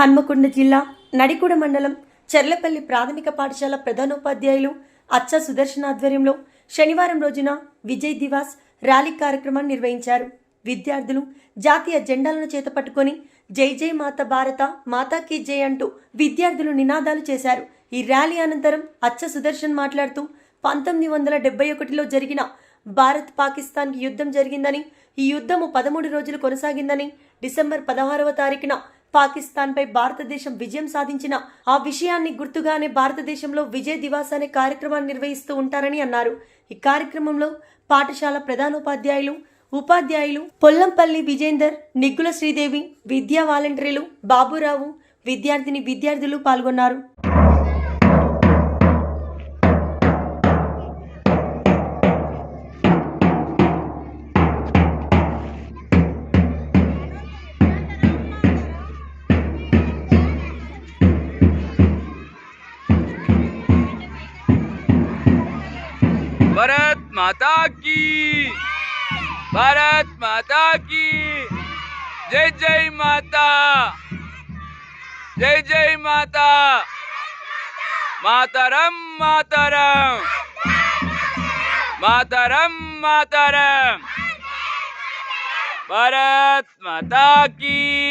హన్మకొండ జిల్లా నడికూడ మండలం చెర్లపల్లి ప్రాథమిక పాఠశాల ప్రధానోపాధ్యాయులు అచ్చ సుదర్శన్ ఆధ్వర్యంలో శనివారం రోజున విజయ్ దివాస్ ర్యాలీ కార్యక్రమాన్ని నిర్వహించారు. విద్యార్థులు జాతీయ జెండాలను చేతపట్టుకొని జై జై మాత భారత మాతా కీ జై అంటూ విద్యార్థులు నినాదాలు చేశారు. ఈ ర్యాలీ అనంతరం అచ్చ సుదర్శన్ మాట్లాడుతూ పంతొమ్మిది వందల డెబ్బై ఒకటిలో జరిగిన భారత్ పాకిస్తాన్కి యుద్ధం జరిగిందని ఈ యుద్ధము పదమూడు రోజులు కొనసాగిందని డిసెంబర్ పదహారవ తారీఖున పాకిస్తాన్పై భారతదేశం విజయం సాధించిన ఆ విషయాన్ని గుర్తుగానే భారతదేశంలో విజయ్ దివాస్ అనే కార్యక్రమాన్ని నిర్వహిస్తూ ఉంటారని అన్నారు. ఈ కార్యక్రమంలో పాఠశాల ప్రధానోపాధ్యాయులు ఉపాధ్యాయులు పొల్లంపల్లి విజేందర్ నిగ్గుల శ్రీదేవి విద్యా వాలంటీర్లు బాబురావు విద్యార్థిని విద్యార్థులు పాల్గొన్నారు. भारत माता की। भारत माता की। जय जय माता। जय जय माता। मातरम मातरम। मातरम मातरम। भारत माता की।